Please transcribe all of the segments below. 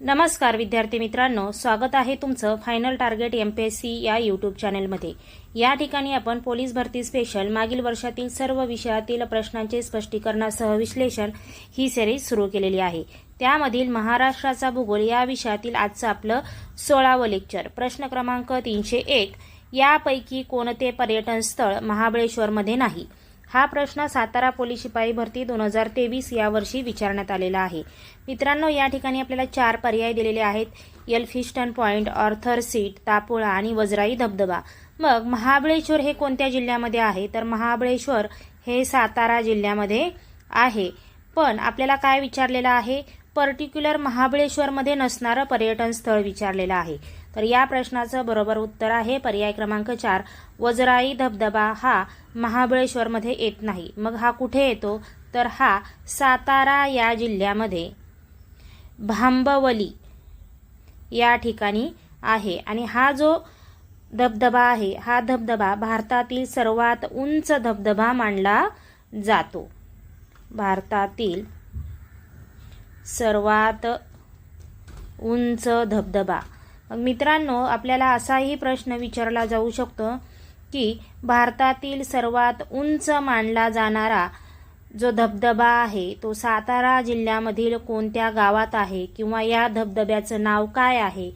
नमस्कार विद्यार्थी मित्रांनो. स्वागत आहे तुमचं final target M P S C या यूट्यूब चॅनलमध्ये या ठिकाणी आपण पोलीस भरती स्पेशल मागील वर्षातील सर्व विषयातील प्रश्नांचे स्पष्टीकरणासह विश्लेषण ही सिरीज सुरू केलेली आहे. त्यामधील महाराष्ट्राचा भूगोल या विषयातील आजचं आपलं सोळावं लेक्चर प्रश्न क्रमांक तीनशे एक. यापैकी कोणते पर्यटन स्थळ महाबळेश्वरमध्ये नाही? हा प्रश्न सातारा पोलीस शिपाई भरती दोन हजार तेवीस या वर्षी विचारण्यात आलेला आहे. मित्रांनो या ठिकाणी आपल्याला चार पर्याय दिलेले आहेत. Elphinstone point Arthur seat Tapola आणि वजराई धबधबा. मग महाबळेश्वर हे कोणत्या जिल्ह्यामध्ये आहे? तर महाबळेश्वर हे सातारा जिल्ह्यामध्ये आहे. पण आपल्याला काय विचारलेलं आहे? पर्टिक्युलर महाबळेश्वरमध्ये नसणारं पर्यटन स्थळ विचारलेलं आहे. तर या प्रश्नाचं बरोबर उत्तर आहे. पर्याय क्रमांक चार वजराई धबधबा हा महाबळेश्वरमध्ये येत नाही. मग हा कुठे येतो? तर हा सातारा या जिल्ह्यामध्ये. भांबवली या ठिकाणी आहे. आणि हा जो धबधबा आहे हा धबधबा भारतातील सर्वात उंच धबधबा मानला जातो. भारतातील सर्वात उंच धबधबा. मित्रांनो आपल्याला असाही प्रश्न विचारला जाऊ शकतो की भारतातील सर्वात उंच मानला जाणारा जो धबधबा आहे तो सातारा जिल्ह्यामधील कोणत्या गावात आहे किंवा या धबधब्याचं नाव काय आहे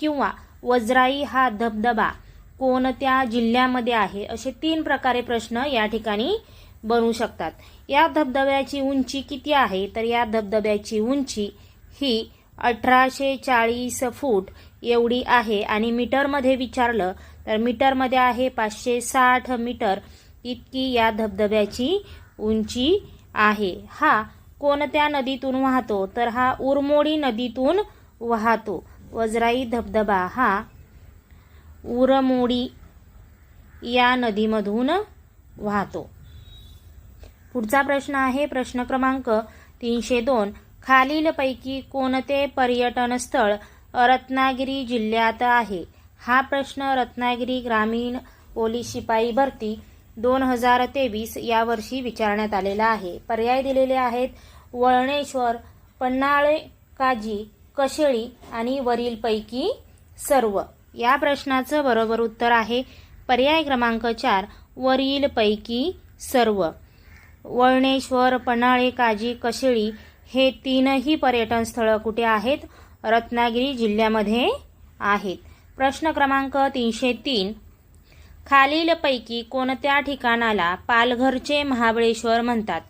किंवा वज्राई हा धबधबा कोणत्या जिल्ह्यामध्ये आहे असे तीन प्रकारे प्रश्न या ठिकाणी बनू शकतात. या धबधब्याची उंची किती आहे? तर या धबधब्याची उंची ही अठराशे चाळीस फूट एवढी आहे. आणि मीटरमध्ये विचारलं तर मीटरमध्ये आहे पाचशे साठ मीटर इतकी या धबधब्याची उंची आहे. हा कोणत्या नदीतून वाहतो? तर हा उरमोडी नदीतून वाहतो. वजराई धबधबा हा उरमोडी या नदीमधून वाहतो. पुढचा प्रश्न आहे प्रश्न क्रमांक तीनशे दोन. खालीलपैकी कोणते पर्यटन स्थळ रत्नागिरी जिल्ह्यात आहे? हा प्रश्न रत्नागिरी ग्रामीण पोलीस शिपाई भरती दोन हजार तेवीस यावर्षी विचारण्यात आलेला आहे. पर्याय दिलेले आहेत वळणेश्वर पन्हाळे काजी कशेळी आणि वरीलपैकी सर्व. या प्रश्नाचं बरोबर उत्तर आहे पर्याय क्रमांक चार वरीलपैकी सर्व. वळणेश्वर पन्हाळे काजी कशेळी हे तीनही पर्यटन स्थळं कुठे आहेत? रत्नागिरी जिल्ह्यामध्ये आहेत. प्रश्न क्रमांक तीनशे तीन. खालीलपैकी कोणत्या ठिकाणाला पालघरचे महाबळेश्वर म्हणतात?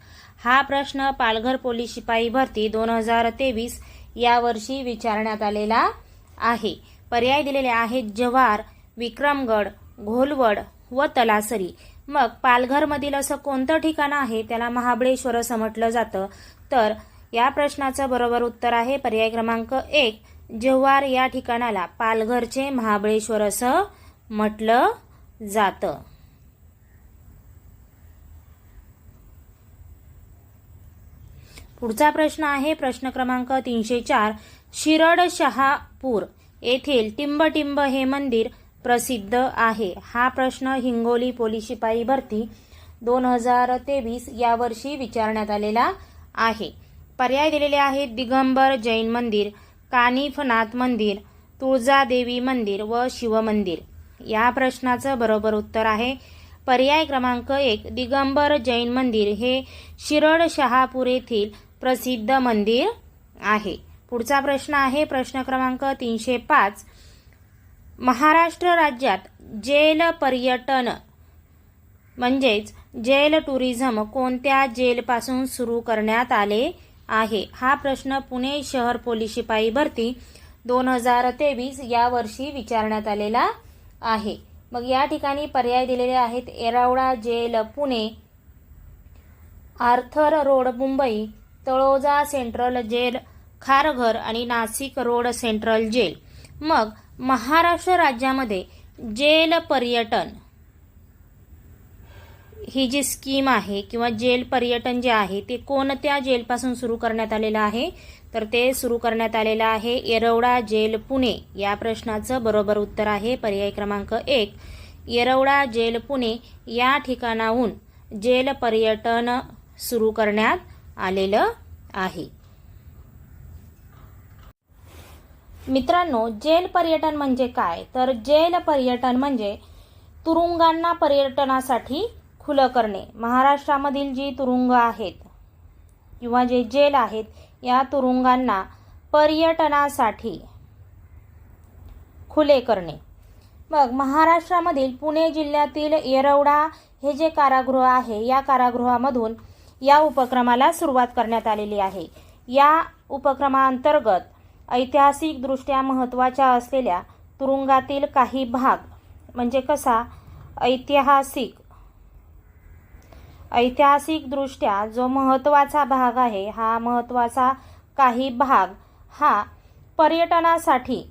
हा प्रश्न पालघर पोलीस शिपाई भरती दोन हजार तेवीस यावर्षी विचारण्यात आलेला आहे. पर्याय दिलेले आहेत जव्हार विक्रमगड घोलवड व तलासरी. मग पालघरमधील असं कोणतं ठिकाण आहे? त्याला महाबळेश्वर असं म्हटलं जातं. तर या प्रश्नाचं बरोबर उत्तर आहे पर्याय क्रमांक एक. जव्हार या ठिकाणाला पालघरचे महाबळेश्वर असं म्हटलं जातं. पुढचा प्रश्न आहे प्रश्न क्रमांक तीनशे चार. शिरड शहापूर येथील टिंबटिंब हे मंदिर प्रसिद्ध आहे. हा प्रश्न हिंगोली पोलीस शिपाई भरती दोन हजार तेवीस यावर्षी विचारण्यात आलेला आहे. पर्याय दिलेले आहेत दिगंबर जैन मंदिर कानिफनाथ मंदिर तुळजादेवी मंदिर व शिवमंदिर या प्रश्नाचं बरोबर उत्तर आहे. पर्याय क्रमांक एक दिगंबर जैन मंदिर हे शिरड शहापूर येथील प्रसिद्ध मंदिर आहे. पुढचा प्रश्न आहे प्रश्न क्रमांक तीनशे पाच. महाराष्ट्र राज्यात जेल पर्यटन म्हणजेच जेल टुरिझम कोणत्या जेलपासून सुरू करण्यात आले? आहे. हा प्रश्न पुणे शहर पोलीस शिपाई भरती दोन हजार तेवीस या वर्षी विचारण्यात आलेला आहे. मग या ठिकाणी पर्याय दिलेले आहेत. Yerawada jail Pune Arthur road Mumbai Taloja central jail Kharghar आणि नाशिक रोड सेंट्रल जेल. मग महाराष्ट्र राज्यामध्ये जेल पर्यटन ही जी स्कीम आहे किंवा जेल पर्यटन जे आहे ते कोणत्या जेलपासून सुरू करण्यात आलेलं आहे? तर ते सुरू करण्यात आलेलं आहे येरवडा जेल पुणे. या प्रश्नाचं बरोबर उत्तर आहे पर्याय क्रमांक एक. येरवडा जेल पुणे या ठिकाणाहून जेल पर्यटन सुरू करण्यात आलेलं आहे. मित्रांनो जेल पर्यटन म्हणजे काय? तर जेल पर्यटन म्हणजे तुरुंगांना पर्यटनासाठी खुलं करणे. महाराष्ट्रामधील जी तुरुंग आहेत किंवा जे जेल आहेत या तुरुंगांना पर्यटनासाठी खुले करणे. मग महाराष्ट्रामधील पुणे जिल्ह्यातील येरवडा हे जे कारागृह आहे या कारागृहामधून या उपक्रमाला सुरुवात करण्यात आलेली आहे. या उपक्रमाअंतर्गत ऐतिहासिकदृष्ट्या महत्त्वाच्या असलेल्या तुरुंगातील काही भाग म्हणजे कसा? ऐतिहासिक ऐतिहासिकदृष्ट्या जो महत्त्वाचा भाग आहे हा महत्त्वाचा काही भाग हा पर्यटनासाठी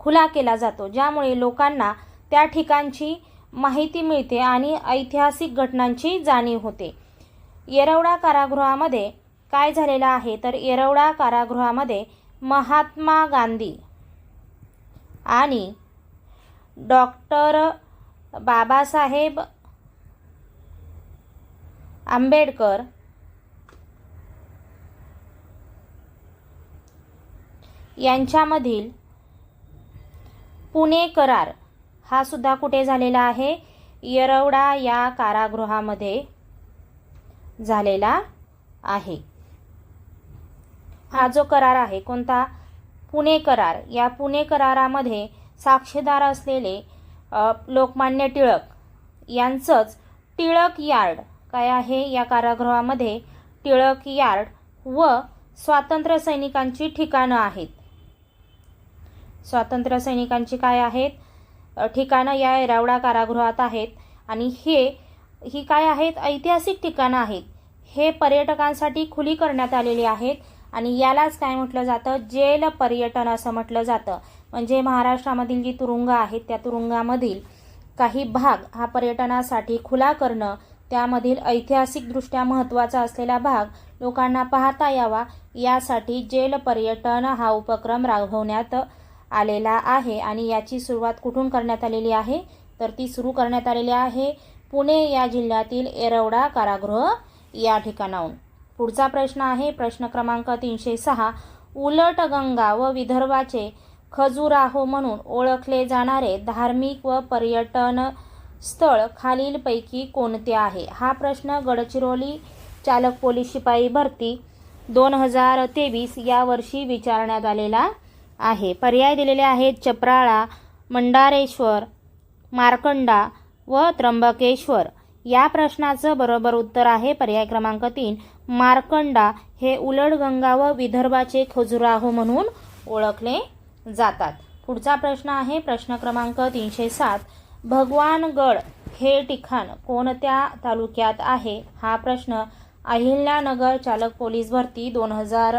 खुला केला जातो ज्यामुळे लोकांना त्या ठिकाणची माहिती मिळते आणि ऐतिहासिक घटनांची जाणीव होते. येरवडा कारागृहामध्ये काय झालेलं आहे? तर येरवडा कारागृहामध्ये महात्मा गांधी आणि डॉक्टर बाबासाहेब आंबेडकर. यांच्यामधील पुणे करार हा सुद्धा कुठे झालेला आहे? येरवडा या कारागृहामध्ये झालेला आहे. हा जो करार आहे कोणता? पुणे करार. या पुणे करारामध्ये साक्षीदार असलेले लोकमान्य टिळक यांचंच टिळक यार्ड काय आहे या कारागृहामध्ये? टिळक यार्ड व स्वातंत्र्य सैनिकांची ठिकाणं आहेत. स्वातंत्र्य सैनिकांची काय आहेत? ठिकाणं या येरावडा कारागृहात आहेत. आणि हे ही काय आहेत? ऐतिहासिक ठिकाणं आहेत. हे पर्यटकांसाठी खुली करण्यात आलेली आहेत. आणि यालाच काय म्हटलं जातं? जेल पर्यटन असं म्हटलं जातं. म्हणजे महाराष्ट्रामधील जी तुरुंग आहेत त्या तुरुंगामधील काही भाग हा पर्यटनासाठी खुला करणं त्यामधील ऐतिहासिकदृष्ट्या महत्त्वाचा असलेला भाग लोकांना पाहता यावा यासाठी जेल पर्यटन हा उपक्रम राबवण्यात आलेला आहे आणि याची सुरुवात कुठून करण्यात आलेली आहे? तर ती सुरू करण्यात आलेली आहे पुणे या जिल्ह्यातील एरवडा कारागृह या ठिकाणाहून. पुढचा प्रश्न आहे प्रश्न क्रमांक तीनशे सहा उलट गंगा व विदर्भाचे खजुराहो म्हणून ओळखले जाणारे धार्मिक व पर्यटन स्थळ खालीलपैकी कोणते आहे? हा प्रश्न गडचिरोली चालक पोलीस शिपाई भरती दोन हजार तेवीस या वर्षी विचारण्यात आलेला आहे. पर्याय दिलेले आहेत चपराळा मंडारेश्वर मार्कंडा व त्र्यंबकेश्वर. या प्रश्नाचं बरोबर उत्तर आहे पर्याय क्रमांक तीन. मार्कंडा हे उलडगंगा व विदर्भाचे खजुराहो म्हणून ओळखले जातात. पुढचा प्रश्न आहे प्रश्न क्रमांक तीनशे सात. भगवानगड हे ठिकाण कोणत्या तालुक्यात आहे? हा प्रश्न अहिल्यानगर चालक पोलीस भरती दोन हजार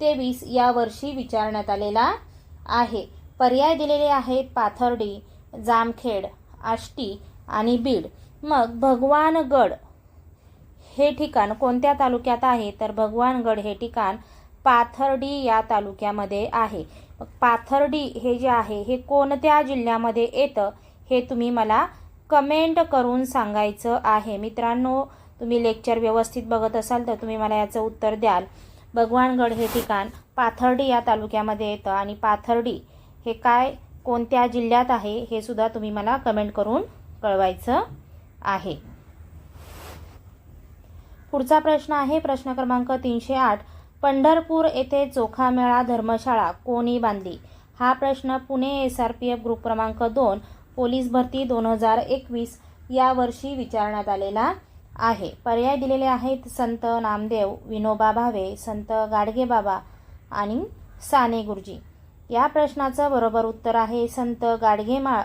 तेवीस या वर्षी विचारण्यात आलेला आहे. पर्याय दिलेले आहेत पाथर्डी जामखेड आष्टी आणि बीड. मग भगवानगड हे ठिकाण कोणत्या तालुक्यात आहे? तर भगवानगड हे ठिकाण पाथर्डी या तालुक्यामध्ये आहे. पाथर्डी हे जे आहे हे कोणत्या जिल्ह्यामध्ये येतं? हे तुम्ही मला कमेंट करून सांगायचं आहे. मित्रांनो तुम्ही लेक्चर व्यवस्थित बघत असाल तर तुम्ही मला याचं उत्तर द्याल. भगवानगड हे ठिकाण पाथर्डी या तालुक्यामध्ये येतं आणि पाथर्डी हे काय कोणत्या जिल्ह्यात आहे हे सुद्धा तुम्ही मला कमेंट करून कळवायचं आहे. पुढचा प्रश्न आहे प्रश्न क्रमांक तीनशे आठ. पंढरपूर येथे चोखा मेळा धर्मशाळा कोणी बांधली? हा प्रश्न Pune S R P F group क्रमांक दोन. पोलीस भरती दोन हजार एकवीस यावर्षी विचारण्यात आलेला आहे. पर्याय दिलेले आहेत संत नामदेव विनोबा भावे संत गाडगेबाबा आणि साने गुरुजी. या प्रश्नाचं बरोबर उत्तर आहे संत गाडगेमाळ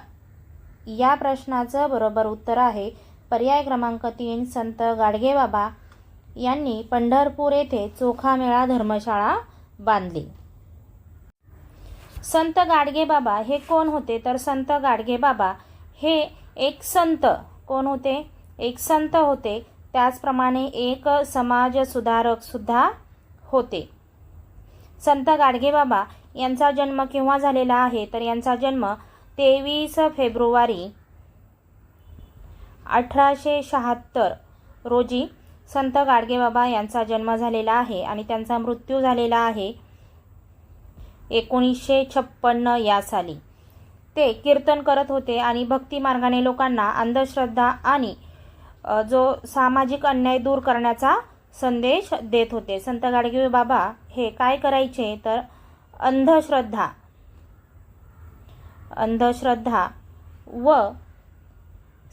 या प्रश्नाचं बरोबर उत्तर आहे पर्याय क्रमांक तीन संत गाडगेबाबा यांनी पंढरपूर येथे चोखामेळा धर्मशाळा बांधली. संत गाडगेबाबा हे कोण होते? तर संत गाडगेबाबा हे एक संत. कोण होते? एक संत होते. त्याचप्रमाणे एक समाज सुधारक सुद्धा होते. संत गाडगेबाबा यांचा जन्म केव्हा झालेला आहे? तर यांचा जन्म तेवीस फेब्रुवारी अठराशे शहात्तर रोजी संत गाडगेबाबा यांचा जन्म झालेला आहे आणि त्यांचा मृत्यू झालेला आहे. एकोणीसशे छप्पन्न या साली. ते कीर्तन करत होते आणि भक्ती मार्गाने लोकांना अंधश्रद्धा आणि जो सामाजिक अन्याय दूर करण्याचा संदेश देत होते. संत गाडगे बाबा हे काय करायचे तर अंधश्रद्धा अंधश्रद्धा व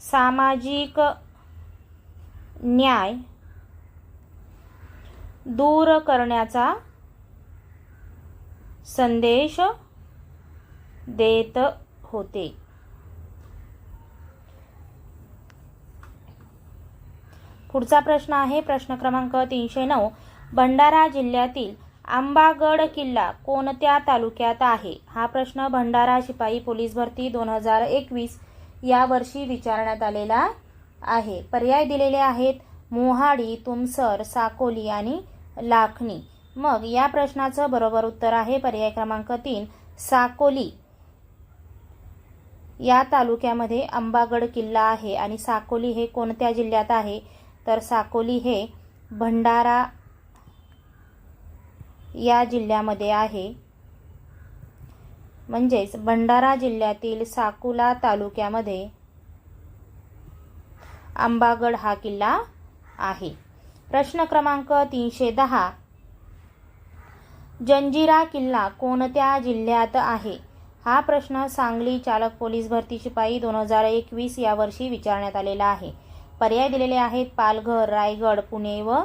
सामाजिक न्याय दूर करण्याचा संदेश देत होते. पुढचा प्रश्न आहे प्रश्न क्रमांक तीनशे नऊ. भंडारा जिल्ह्यातील आंबागड किल्ला कोणत्या तालुक्यात आहे? हा प्रश्न भंडारा शिपाई पोलीस भरती दोन हजार एकवीस या वर्षी विचारण्यात आलेला आहे. पर्याय दिलेले आहेत मोहाडी तुमसर साकोली आणि लाखणी मग या प्रश्नाचं बरोबर उत्तर आहे पर्याय क्रमांक तीन साकोली. या तालुक्यामध्ये अंबागड किल्ला आहे आणि साकोली हे कोणत्या जिल्ह्यात आहे? तर साकोली हे भंडारा या जिल्ह्यामध्ये आहे. म्हणजेच भंडारा जिल्ह्यातील साकुला तालुक्यामध्ये आंबागड हा किल्ला आहे. प्रश्न क्रमांक तीनशे दहा जंजिरा किल्ला कोणत्या जिल्ह्यात आहे? हा प्रश्न सांगली चालक पोलीस भरती शिपाई दोन हजार एकवीस या वर्षी विचारण्यात आलेला आहे. पर्याय दिलेले आहेत पालघर रायगड पुणे व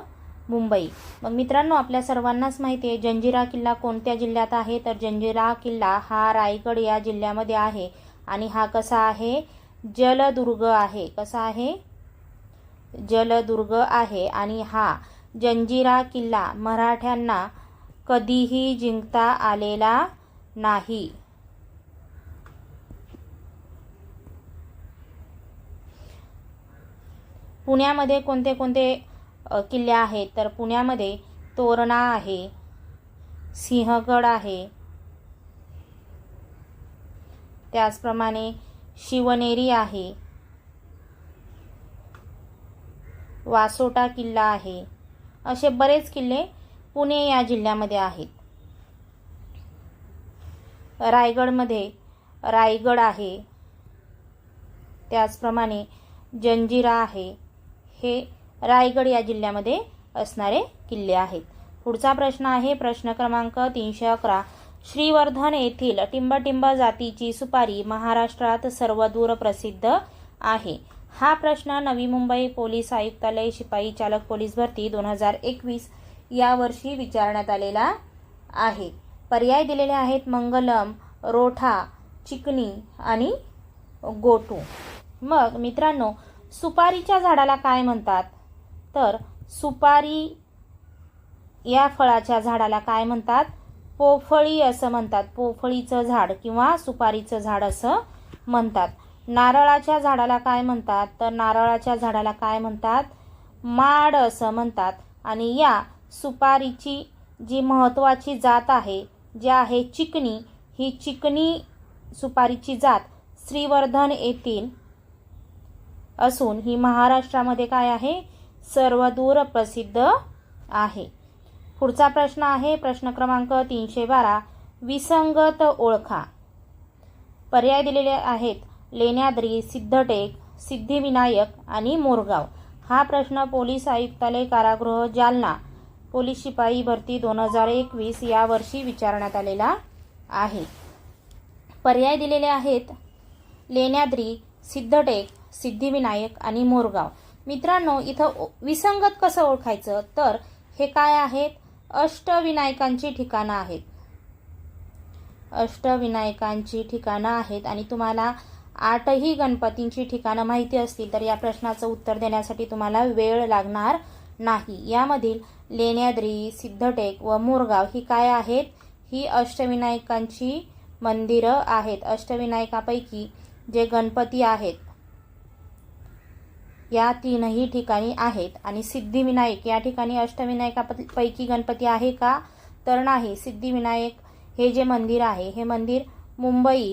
मुंबई. मग मित्रांनो आपल्या सर्वांनाच माहिती आहे जंजिरा किल्ला कोणत्या जिल्ह्यात आहे? तर जंजिरा किल्ला हा रायगड या जिल्ह्यामध्ये आहे. आणि हा कसा आहे? जलदुर्ग आहे. कसा आहे? जलदुर्ग आहे. आणि हा जंजिरा किल्ला मराठ्यांना कधीही जिंकता आलेला नाही. पुण्यामध्ये कोणते कोणते किल्ले आहेत? तर पुण्यामध्ये तोरणा आहे सिंहगड आहे. त्याचप्रमाणे शिवनेरी आहे. वासोटा किल्ला आहे. असे बरेच किल्ले पुणे या जिल्ह्यामध्ये आहेत. रायगडमध्ये रायगड आहे. त्याचप्रमाणे जंजिरा आहे. हे रायगड या जिल्ह्यामध्ये असणारे किल्ले आहेत. पुढचा प्रश्न आहे प्रश्न क्रमांक तीनशे अकरा. श्रीवर्धन येथील टिंबटिंब जातीची सुपारी महाराष्ट्रात सर्वदूर प्रसिद्ध आहे. हा प्रश्न नवी मुंबई पोलीस आयुक्तालय शिपाई चालक पोलीस भरती दोन हजार एकवीस यावर्षी विचारण्यात आलेला आहे. पर्याय दिलेले आहेत मंगलम रोठा चिकनी आणि गोटू. मग मित्रांनो सुपारीच्या झाडाला काय म्हणतात? तर सुपारी या फळाच्या झाडाला काय म्हणतात? पोफळी असं म्हणतात. पोफळीचं झाड किंवा सुपारीचं झाड असं म्हणतात. नारळाच्या झाडाला काय म्हणतात? तर नारळाच्या झाडाला काय म्हणतात? माड असं म्हणतात. आणि या सुपारीची जी महत्त्वाची जात आहे जी आहे चिकणी ही चिकनी सुपारीची जात श्रीवर्धन येथील असून ही महाराष्ट्रामध्ये काय आहे? सर्वदूर प्रसिद्ध आहे. पुढचा प्रश्न आहे प्रश्न क्रमांक तीनशे बारा विसंगत ओळखा. पर्याय दिलेले आहेत लेण्याद्री सिद्धटेक सिद्धिविनायक आणि मोरगाव. हा प्रश्न पोलीस आयुक्तालय कारागृह जालना पोलीस शिपाई भरती दोन हजार एकवीस यावर्षी विचारण्यात आलेला आहे. पर्याय दिलेले आहेत लेण्याद्री सिद्धटेक सिद्धिविनायक आणि मोरगाव. मित्रांनो इथं विसंगत कसं ओळखायचं? तर हे काय आहेत? अष्टविनायकांची ठिकाणं आहेत. अष्टविनायकांची ठिकाणं आहेत आणि तुम्हाला आठही गणपतींची ठिकाणं माहिती असतील तर या प्रश्नाचं उत्तर देण्यासाठी तुम्हाला वेळ लागणार नाही. यामधील लेण्याद्री सिद्धटेक व मोरगाव ही काय आहेत? ही अष्टविनायकांची मंदिरं आहेत. अष्टविनायकापैकी जे गणपती आहेत या तीनही ठिकाणी आहेत. आणि सिद्धिविनायक या ठिकाणी अष्टविनायकापैकी गणपती आहे का? तर नाही. सिद्धिविनायक हे जे मंदिर आहे हे मंदिर मुंबई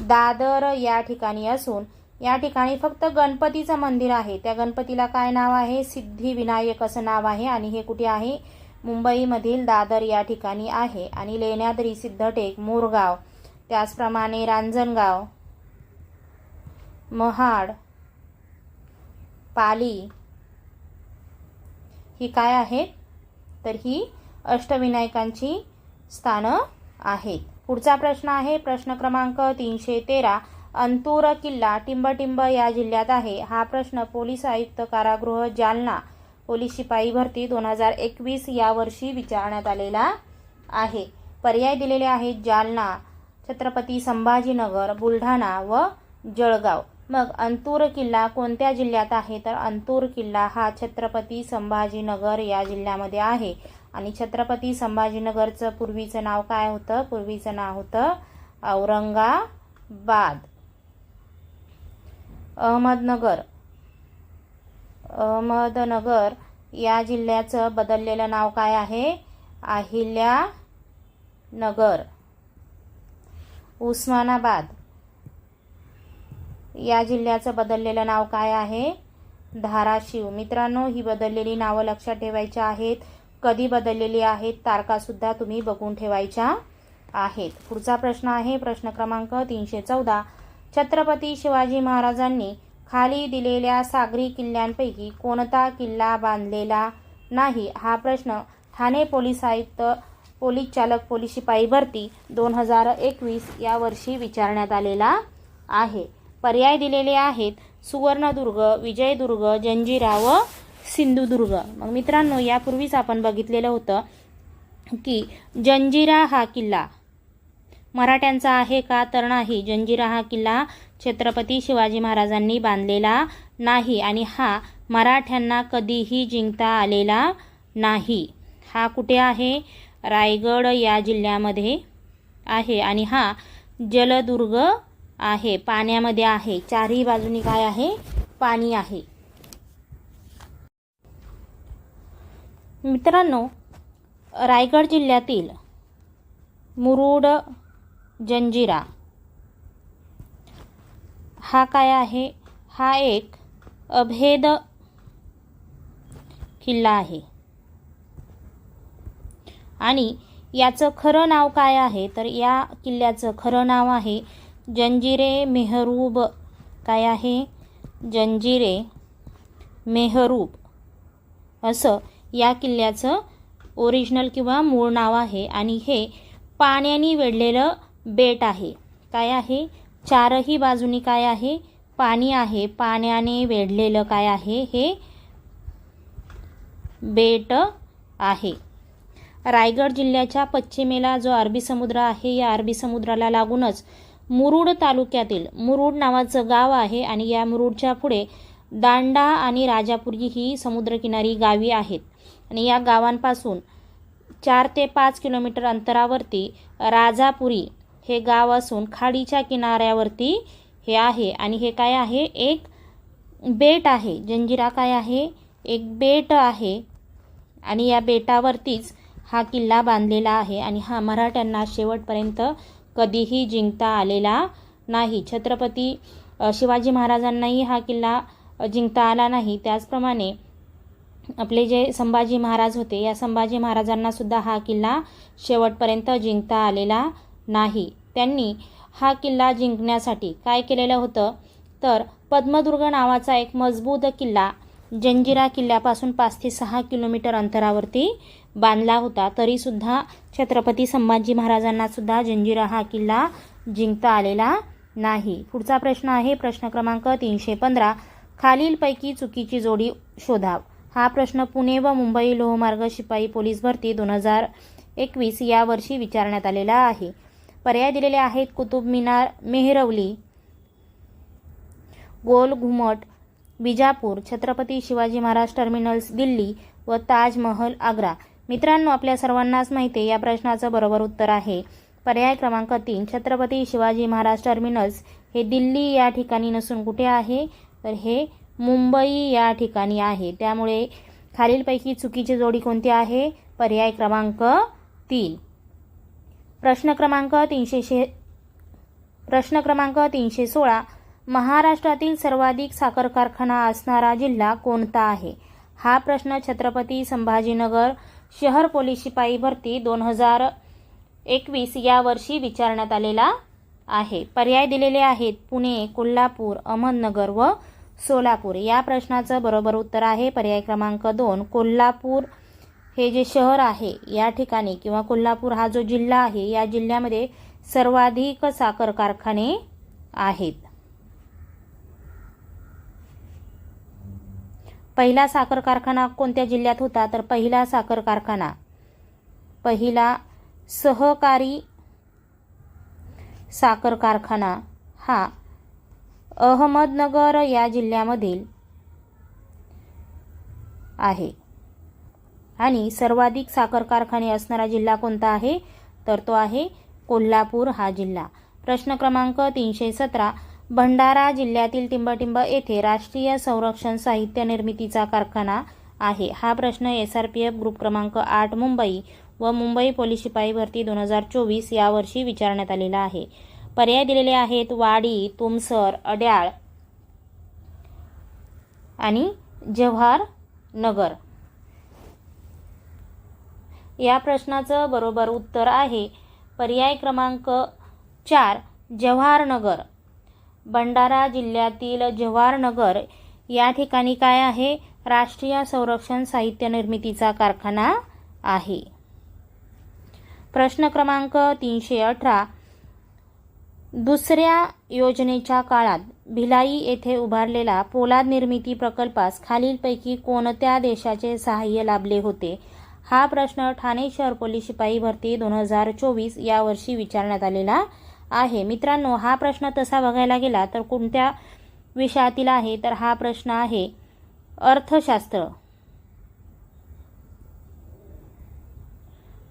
दादर या ठिकाणी असून या ठिकाणी फक्त गणपतीचं मंदिर आहे. त्या गणपतीला काय नाव आहे? सिद्धिविनायक असं नाव आहे आणि हे कुठे आहे? मुंबईमधील दादर या ठिकाणी आहे आणि लेण्याद्री सिद्धटेक मोरगाव त्याचप्रमाणे रांजणगाव महाड पाली ही काय आहेत तर ही अष्टविनायकांची स्थानं आहेत. पुढचा प्रश्न आहे प्रश्न क्रमांक तीनशे तेरा. अंतूर किल्ला टिंबटिंब या जिल्ह्यात आहे. हा प्रश्न पोलीस आयुक्त कारागृह जालना पोलीस शिपाई भरती दोन हजार एकवीस या वर्षी विचारण्यात आलेला आहे. पर्याय दिलेले आहेत जालना छत्रपती संभाजीनगर बुलढाणा व जळगाव. मग अंतूर किल्ला कोणत्या जिल्ह्यात आहे? तर अंतूर किल्ला हा छत्रपती संभाजीनगर या जिल्ह्यामध्ये आहे. आणि छत्रपती संभाजीनगरचं पूर्वीचं नाव काय होतं? पूर्वीचं नाव होतं औरंगाबाद. अहमदनगर. अहमदनगर या जिल्ह्याचं बदललेलं नाव काय आहे? अहिल्यानगर. उस्मानाबाद. या जिल्ह्याचं बदललेलं नाव काय आहे? धाराशिव. मित्रांनो ही बदललेली नावं लक्षात ठेवायची आहेत. कधी बदललेली आहेत तारखासुद्धा तुम्ही बघून ठेवायच्या आहेत. पुढचा प्रश्न आहे प्रश्न क्रमांक तीनशे चौदा. छत्रपती शिवाजी महाराजांनी खाली दिलेल्या सागरी किल्ल्यांपैकी कोणता किल्ला बांधलेला नाही हा प्रश्न ठाणे पोलीस आयुक्त पोलीस चालक पोलीस शिपाई भरती दोन हजार एकवीस या वर्षी विचारण्यात आलेला आहे. पर्याय दिलेले आहेत सुवर्णदुर्ग विजयदुर्ग जंजिरा व सिंधुदुर्ग. मग मित्रांनो यापूर्वीच आपण बघितलेलं होतं की जंजिरा हा किल्ला मराठ्यांचा आहे का तर नाही. जंजिरा हा किल्ला छत्रपती शिवाजी महाराजांनी बांधलेला नाही आणि हा मराठ्यांना कधीही जिंकता आलेला नाही. हा कुठे आहे? रायगड या जिल्ह्यामध्ये आहे आणि हा जलदुर्ग आहे. पाण्यामध्ये आहे. चारही बाजूनी काय आहे? पाणी आहे. मित्रांनो रायगड जिल्ह्यातील मुरुड जंजिरा. हा काय आहे? हा एक अभेद किल्ला आहे. आणि याचं खरं नाव काय आहे? तर या किल्ल्याचं खरं नाव आहे जंजिरे मेहरूब. काय आहे? जंजिरे मेहरूब. असं या किल्ल्याचं ओरिजिनल किंवा मूळ नाव आहे. आणि हे पाण्याने वेढलेलं बेट आहे. काय आहे? चारही बाजूनी काय आहे? पाणी आहे. पाण्याने वेढलेलं काय आहे? हे बेट आहे. रायगड जिल्ह्याच्या पश्चिमेला जो अरबी समुद्र आहे या अरबी समुद्राला लागूनच मुरुड तालुक्यातील मुरुड नावाचं गाव आहे आणि या मुरुडच्या पुढे दांडा आणि राजापुरी ही समुद्रकिनारी गावी आहेत. आणि या गावांपासून चार ते पाच किलोमीटर अंतरावरती राजापुरी हे गाव असून खाडीच्या किनाऱ्यावरती हे आहे. आणि हे काय आहे? एक बेट आहे. जंजिरा काय आहे? एक बेट आहे. आणि या बेटावरतीच हा किल्ला बांधलेला आहे. आणि हा मराठ्यांना शेवटपर्यंत कधीही जिंकता आलेला नाही. छत्रपती शिवाजी महाराजांनाही हा किल्ला जिंकता आला नाही. त्याचप्रमाणे आपले जे संभाजी महाराज होते या संभाजी महाराजांनासुद्धा हा किल्ला शेवटपर्यंत जिंकता आलेला नाही. त्यांनी हा किल्ला जिंकण्यासाठी काय केलेलं होतं? तर पद्मदुर्ग नावाचा एक मजबूत किल्ला जंजिरा किल्ल्यापासून पाच ते सहा किलोमीटर अंतरावरती बांधला होता. तरीसुद्धा छत्रपती संभाजी महाराजांनासुद्धा जंजिरा हा किल्ला जिंकता आलेला नाही. पुढचा प्रश्न आहे प्रश्न क्रमांक तीनशे पंधरा. खालीलपैकी चुकीची जोडी शोधाव. हा प्रश्न पुणे व मुंबई लोहमार्ग शिपाई पोलीस भरती दोन हजार एकवीस या वर्षी विचारण्यात आलेला आहे. पर्याय दिलेले आहेत. कुतुब मिनार मेहरवली गोल घुमट बिजापूर छत्रपती शिवाजी महाराज टर्मिनल्स दिल्ली व ताजमहल आग्रा. मित्रांनो आपल्या सर्वांनाच माहिती आहे या प्रश्नाचं बरोबर उत्तर आहे. पर्याय क्रमांक तीन छत्रपती शिवाजी महाराज टर्मिनल्स. हे दिल्ली या ठिकाणी नसून कुठे आहे? तर हे मुंबई या ठिकाणी आहे. त्यामुळे खालीलपैकी चुकीची जोडी कोणती आहे? पर्याय क्रमांक तीन. प्रश्न क्रमांक तीनशे शे प्रश्न क्रमांक तीनशे सोळा महाराष्ट्रातील सर्वाधिक साखर कारखाना असणारा जिल्हा कोणता आहे? हा प्रश्न छत्रपती संभाजीनगर शहर पोलीस शिपाई भरती दोन हजार एकवीस या वर्षी विचारण्यात आलेला आहे. पर्याय दिलेले आहेत पुणे कोल्हापूर अहमदनगर व सोलापूर. या प्रश्नाचं बरोबर उत्तर आहे. पर्याय क्रमांक दोन कोल्हापूर हे जे शहर आहे या ठिकाणी किंवा कोल्हापूर हा जो जिल्हा आहे या जिल्ह्यामध्ये सर्वाधिक साखर कारखाने आहेत. पहिला साखर कारखाना कोणत्या जिल्ह्यात होता? तर पहिला साखर कारखाना पहिला सहकारी साखर कारखाना हा अहमदनगर या जिल्ह्यामधील आहे. आणि सर्वाधिक साखर कारखाने असणारा जिल्हा कोणता आहे? तर तो आहे कोल्हापूर हा जिल्हा. प्रश्न क्रमांक तीनशे सतरा. भंडारा जिल्ह्यातील टिंबटिंब येथे राष्ट्रीय संरक्षण साहित्य निर्मितीचा कारखाना आहे. हा प्रश्न S R P F group क्रमांक आठ मुंबई व मुंबई पोलीस शिपाई भरती दोन हजार चोवीस यावर्षी विचारण्यात आलेला आहे. पर्याय दिलेले आहेत वाडी तुमसर अड्याळ आणि जव्हार नगर. या प्रश्नाचं बरोबर उत्तर आहे. पर्याय क्रमांक चार जव्हारनगर. भंडारा जिल्ह्यातील जव्हारनगर या ठिकाणी काय आहे? राष्ट्रीय संरक्षण साहित्य निर्मितीचा कारखाना आहे. प्रश्न क्रमांक तीनशे अठरा. दुसऱ्या योजनेच्या काळात भिलाई येथे उभारलेला पोलाद निर्मिती प्रकल्पास खालीलपैकी कोणत्या देशाचे सहाय्य लाभले होते? हा प्रश्न ठाणे शहर पोलीस शिपाई भरती दोन हजार चोवीस या वर्षी विचारण्यात आलेला आहे. मित्रांनो हा प्रश्न तसा बघायला गेला तर कोणत्या विषयातील आहे? तर हा प्रश्न आहे अर्थशास्त्र.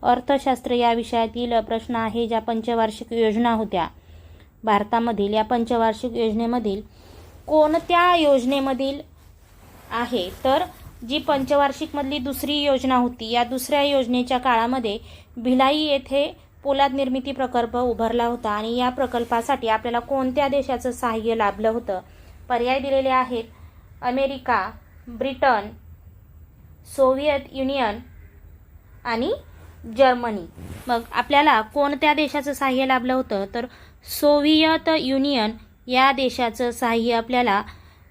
अर्थशास्त्र या विषयातील प्रश्न आहे ज्या पंचवार्षिक योजना होत्या. भारतामधील या पंचवार्षिक योजनेमधील कोणत्या योजनेमधील आहे? तर जी पंचवार्षिकमधली दुसरी योजना होती या दुसऱ्या योजनेच्या काळामध्ये भिलाई येथे पोलाद निर्मिती प्रकल्प उभारला होता आणि या प्रकल्पासाठी आपल्याला कोणत्या देशाचं सहाय्य लाभलं होतं? पर्याय दिलेले आहेत अमेरिका ब्रिटन सोव्हिएत युनियन आणि जर्मनी. मग आपल्याला कोणत्या देशाचं सहाय्य लाभलं होतं? तर सोव्हियत युनियन या देशाचं सहाय्य आपल्याला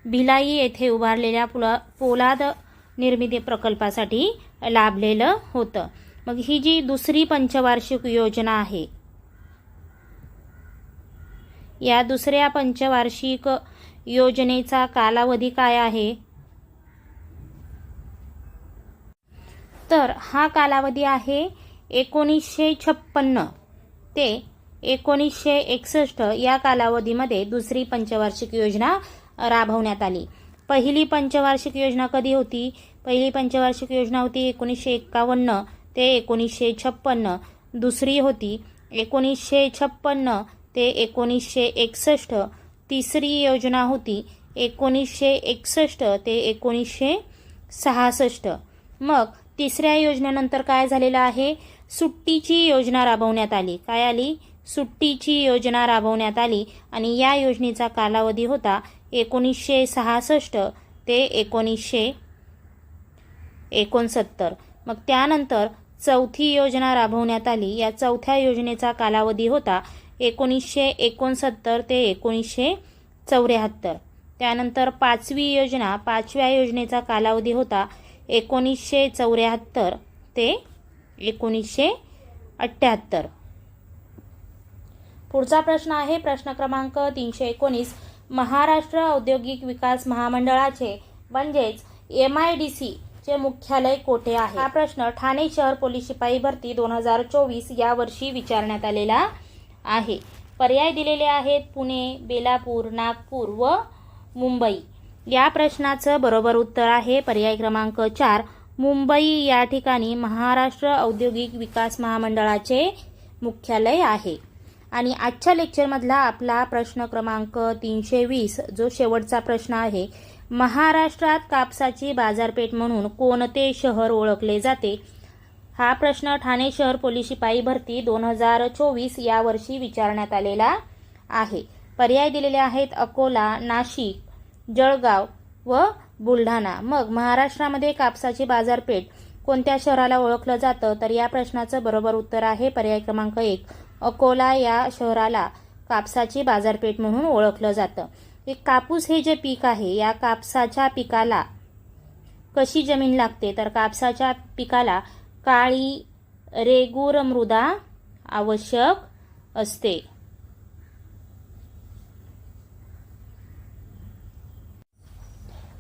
भिलाई येथे उभारलेल्या पुला पोलाद निर्मिती प्रकल्पासाठी लाभलेलं होतं. मग ही जी दुसरी पंचवार्षिक योजना आहे या दुसऱ्या पंचवार्षिक योजनेचा कालावधी काय आहे? तर हा कालावधी आहे एकोणीसशे छप्पन्न ते एकोणीसशे एकसष्ट या कालावधीमध्ये दुसरी पंचवार्षिक योजना राबवण्यात आली. पहिली पंचवार्षिक योजना कधी होती? पहिली पंचवार्षिक योजना होती एकोणीसशे एक्कावन्न ते एकोणीसशे छप्पन्न. दुसरी होती एकोणीसशे छप्पन्न ते एकोणीसशे एकसष्ट. तिसरी योजना होती एकोणीसशे एकसष्ट ते एकोणीसशे सहासष्ट. मग तिसऱ्या योजनेनंतर काय झालेलं आहे? सुट्टीची योजना राबवण्यात आली. काय आली? सुट्टीची योजना राबवण्यात आली आणि या योजनेचा कालावधी होता एकोणीसशे सहासष्ट ते एकोणीसशे एकोणसत्तर. मग त्यानंतर चौथी योजना राबवण्यात आली. या चौथ्या योजनेचा कालावधी होता एकोणीसशे एकोणसत्तर ते एकोणीसशे चौऱ्याहत्तर. त्यानंतर पाचवी योजना पाचव्या योजनेचा कालावधी होता एकोणीसशे चौऱ्याहत्तर ते एकोणीसशे अठ्ठ्याहत्तर पुढचा प्रश्न आहे प्रश्न क्रमांक तीनशे एकोणीस. महाराष्ट्र औद्योगिक विकास महामंडळाचे म्हणजेच एम आय डी सी चे मुख्यालय कोठे आहे? हा प्रश्न ठाणे शहर पोलीस शिपाई भरती दोन हजार चोवीस या वर्षी विचारण्यात आलेला आहे. पर्याय दिलेले आहेत पुणे बेलापूर नागपूर व मुंबई. या प्रश्नाचं बरोबर उत्तर आहे पर्याय क्रमांक चार मुंबई. या ठिकाणी महाराष्ट्र औद्योगिक विकास महामंडळाचे मुख्यालय आहे. आणि आजच्या लेक्चरमधला आपला प्रश्न क्रमांक तीनशे वीस जो शेवटचा प्रश्न आहे महाराष्ट्रात कापसाची बाजारपेठ म्हणून कोणते शहर ओळखले जाते? हा प्रश्न ठाणे शहर पोलीस शिपाई भरती दोन हजार चोवीस या वर्षी विचारण्यात आलेला आहे. पर्याय दिलेले आहेत अकोला नाशिक जळगाव व बुलढाणा. मग महाराष्ट्रामध्ये कापसाची बाजारपेठ कोणत्या शहराला ओळखलं जातं? तर या प्रश्नाचं बरोबर उत्तर आहे पर्याय क्रमांक एक अकोला या शहराला कापसाची बाजारपेठ म्हणून ओळखलं जातं. एक कापूस हे जे पीक आहे या कापसाच्या पिकाला कशी जमीन लागते? तर कापसाच्या पिकाला काळी रेगूर मृदा आवश्यक असते.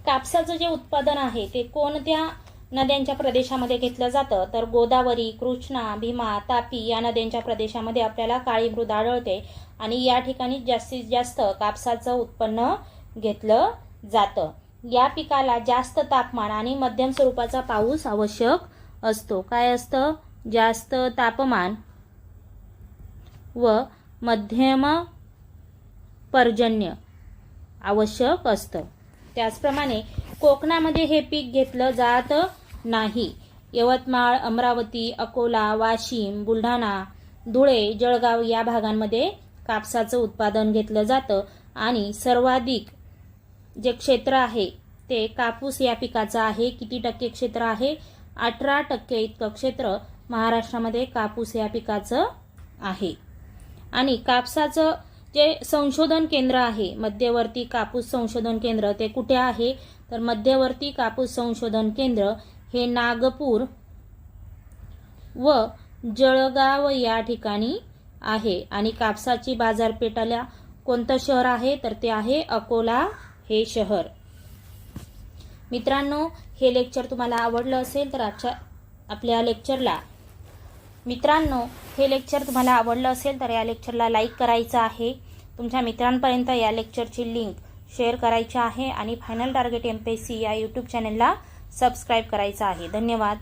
कापसाचं जे उत्पादन आहे ते कोणत्या नद्यांच्या प्रदेशामध्ये घेतलं जातं. तर गोदावरी कृष्णा भीमा तापी या नद्यांच्या प्रदेशामध्ये आपल्याला काळी मृदा आढळते आणि या ठिकाणी जास्तीत जास्त कापसाचं उत्पन्न घेतलं जातं. या पिकाला जास्त तापमान आणि मध्यम स्वरूपाचा पाऊस आवश्यक असतो. काय असतं? जास्त तापमान व मध्यम पर्जन्य आवश्यक असतं. त्याचप्रमाणे कोकणामध्ये हे पीक घेतलं जात नाही. यवतमाळ अमरावती अकोला वाशिम बुलढाणा धुळे जळगाव या भागांमध्ये कापसाचं उत्पादन घेतलं जातं आणि सर्वाधिक जे क्षेत्र आहे ते कापूस या पिकाचं आहे. किती टक्के क्षेत्र आहे? अठरा टक्के इतकं क्षेत्र महाराष्ट्रामध्ये कापूस या पिकाचं आहे. आणि कापसाचं जे संशोधन केंद्र आहे मध्यवर्ती कापूस संशोधन केंद्र ते कुठे आहे? तर मध्यवर्ती कापूस संशोधन केंद्र हे नागपूर व जळगाव या ठिकाणी आहे. आणि कापसाची बाजारपेठाला कोणतं शहर आहे? तर ते आहे अकोला हे शहर. मित्रांनो हे लेक्चर तुम्हाला आवडलं असेल तर आजच्या आपल्या लेक्चरला मित्रांनो हे लेक्चर तुम्हाला आवडलं असेल तर या लेक्चरला लाईक करायचं आहे. तुमच्या मित्रांपर्यंत या लेक्चरची लिंक शेअर करायची आहे. आणि final target M P C या यूट्यूब चॅनलला सबस्क्राईब करायचं आहे. धन्यवाद.